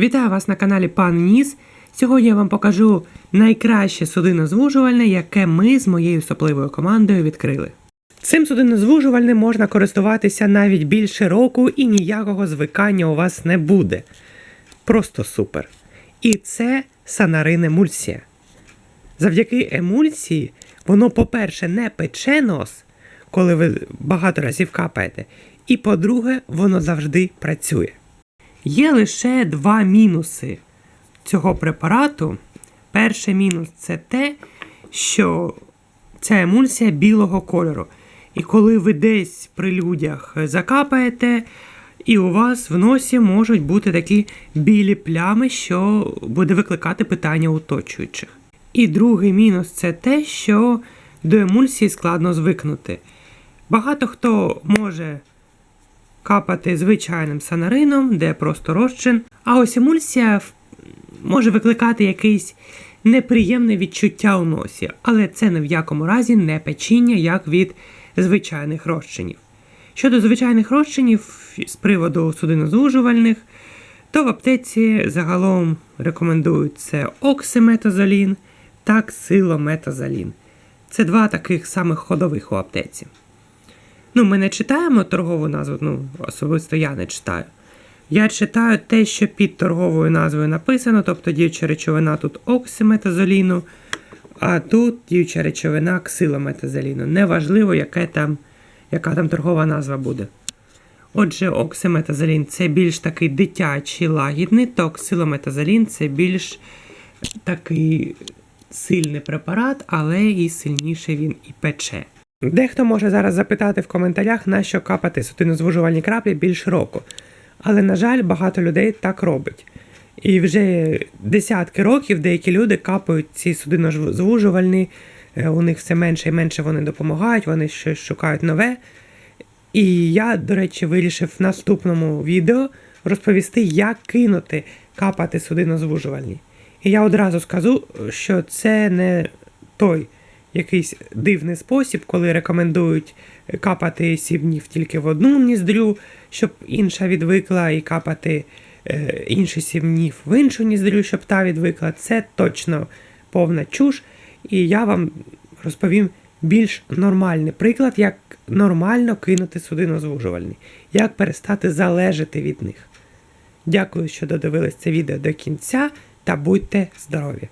Вітаю вас на каналі Пан Ніс. Сьогодні я вам покажу найкраще судинозвужувальне, яке ми з моєю сопливою командою відкрили. Цим судинозвужувальним можна користуватися навіть більше року і ніякого звикання у вас не буде. Просто супер. І це санарин емульсія. Завдяки емульсії воно, по-перше, не пече нос, коли ви багато разів капаєте. І по-друге, воно завжди працює. Є лише два мінуси цього препарату. Перший мінус це те, що ця емульсія білого кольору. І коли ви десь при людях закапаєте, і у вас в носі можуть бути такі білі плями, що буде викликати питання оточуючих. І другий мінус це те, що до емульсії складно звикнути. Багато хто може капати звичайним санарином, де просто розчин. А ось емульсія може викликати якесь неприємне відчуття у носі, але це ні в якому разі не печіння, як від звичайних розчинів. Щодо звичайних розчинів з приводу судинозвужувальних, то в аптеці загалом рекомендують це оксиметазолін та ксилометазолін. Це два таких самих ходових у аптеці. Ну, ми не читаємо торгову назву, ну, особисто я не читаю. Я читаю те, що під торговою назвою написано, тобто діюча речовина тут оксиметазоліну, а тут діюча речовина ксилометазоліну. Неважливо, яке там, яка там торгова назва буде. Отже, оксиметазолін це більш такий дитячий лагідний, то ксилометазолін це більш такий сильний препарат, але і сильніше він і пече. Дехто може зараз запитати в коментарях, на що капати сутинозвужувальні краплі більш року. Але, на жаль, багато людей так робить. І вже десятки років деякі люди капають ці судинозвужувальні, е, у них все менше і менше вони допомагають, вони щось шукають нове. І я, до речі, вирішив в наступному відео розповісти, як кинути капати судинозвужувальні. І я одразу скажу, що це не той якийсь дивний спосіб, коли рекомендують капати сім днів тільки в одну ніздрю, щоб інша відвикла, і капати е, інші сім днів в іншу ніздрю, щоб та відвикла. Це точно повна чуш. І я вам розповім більш нормальний приклад, як нормально кинути судинозвужувальні, як перестати залежати від них. Дякую, що додивились це відео до кінця та будьте здорові!